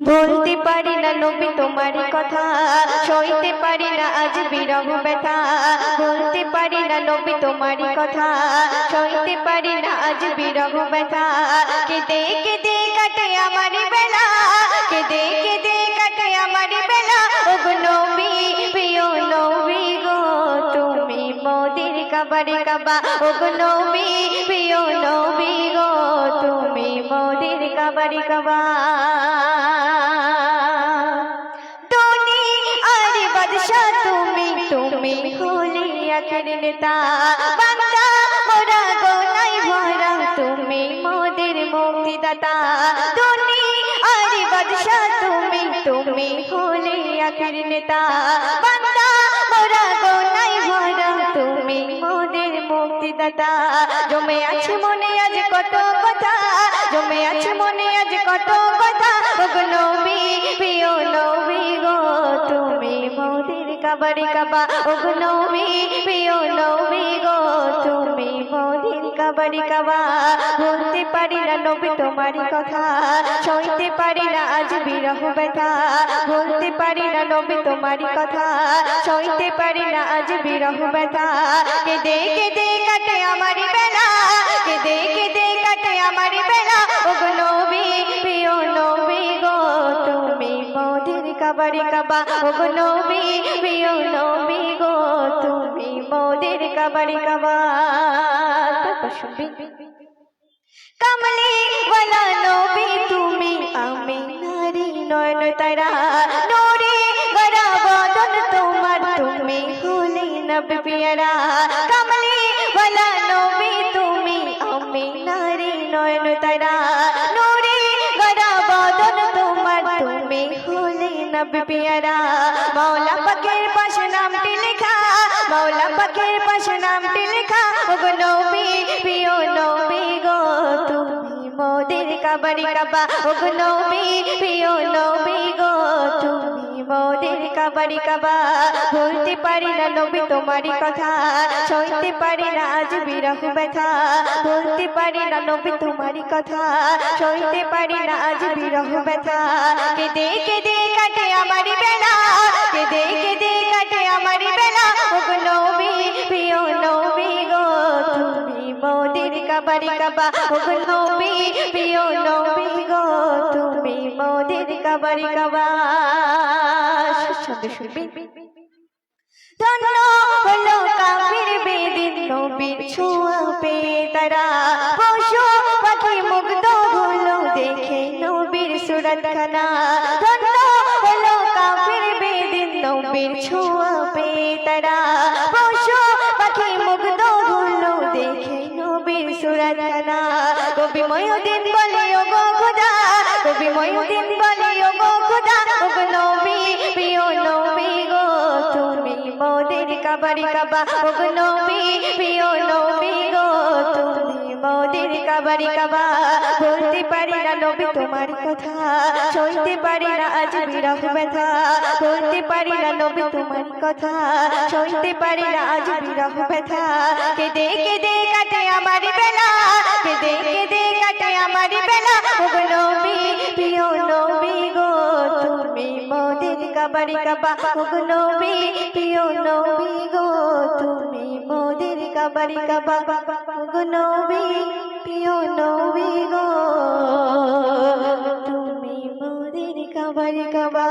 বলতে পারি না নবী তোমারই কথা, সইতে পারি না আজ বিরহ ব্যথা। বলতে পারি না নবী তোমারই কথা, সইতে পারি না আজ বিরহ ব্যথা। কেঁদে কেঁদে কাটে আমারই বেলা, কেঁদে কাবারে কাবা ওগো নবী, প্রিয় নবী গো, তুমি মোদের কাবারে কাবা বাদশাহ তুমি তুমি হলে আখের নেতা। বান্দা মোরা গোনাই ভরা, তুমি মোদের মুক্তিদাতা। টনি আরে বাদশাহ তুমি তুমি হলে আখের নেতা। বান্দা মুক্তিদাতা জমে আছে মনে আজ কত কথা। জমে আছে মনে আজ কত কথা। ওগো প্রিয় নবী। কাবারি কাবা ওগো প্রিয় নবী গো, তুমি মোদের কাবারি কাবা বলতে পারি না নবী তোমারই কথা, সইতে পারি না আজ বিরহ ব্যথা। বলতে পারি না নবী তোমারই কথা, সইতে পারি না আজ বিরহ ব্যথা। কেঁদে কেঁদে কাটে আমারই বেলা, কেঁদে কেঁদে কাটে আমারই বেলা ওগো প্রিয় কাবারি কাবা। ওগো নবী, প্রিয় নবী গো, তুমি মোদের কাবারি কাবা। কামলি ওয়ালা নবী, তুমি আমি নারী নয়ন তারা। নোরে গড়া বদন তোমার, তুমি হলে নবী পিয়ারা। নবী পিয়ারা, মাওলা পাকের পাশে নামটি লেখা, মাওলা পাকের পাশে নামটি লেখা, ওগো নবী, প্রিয় নবী গো, তুমি মোদের কাবারি কাবা, ওগো নবী, প্রিয় নবী গো, তুমি মোদের কাবারি কাবা। বলতে পারি না নবী তোমারই কথা, সইতে পারি না আজ বিরহ ব্যথা। বলতে পারি না নবী তোমারই কথা পারি না আজ বিরহ ব্যথা। কাটে আমারই বেলা। কাটে বেলা। ওগো নবী, প্রিয় নবী গো, তুমি মোদের কাবারি কাবা। ওগো নবী, প্রিয় নবী গো, তুমি মোদের কাবারি কাবা। ধন্য হলো বেদিন নবীর ছোঁয়া পেয়ে তারা। পশু পাখি মুগ্ধ হলো দেখে নবীর সুরত খানা কবি ময়ুদ্দিন বলে ও গো খুদা। কবি ময়ুদ্দিন বলে ও গো খুদা। ও গো নবী, প্রিয় নবী গো, তুমি মোদের কাবারি কাবা। ও নবী, প্রিয় নবী গো, তুমি মোদের কাবারি কাবা, বলতে পারি না নবী তোমার কথা, সইতে পারি না আজ বিরহ ব্যথা, বলতে পারি না নবী তোমার কথা, সইতে পারি না আজ বিরহ ব্যথা। কেঁদে কেঁদে কাটে আমার বেলা, কেঁদে কেঁদে কাটে আমার বেলা নবী, প্রিয় নবী। তুমি মোদের কাবারি কাবা ও গো নবী, প্রিয় নবী গো, তুমি মোদের কাবারি কাবা ও গো নবী, প্রিয় নবী গো, তুমি মোদের কাবারি কাবা।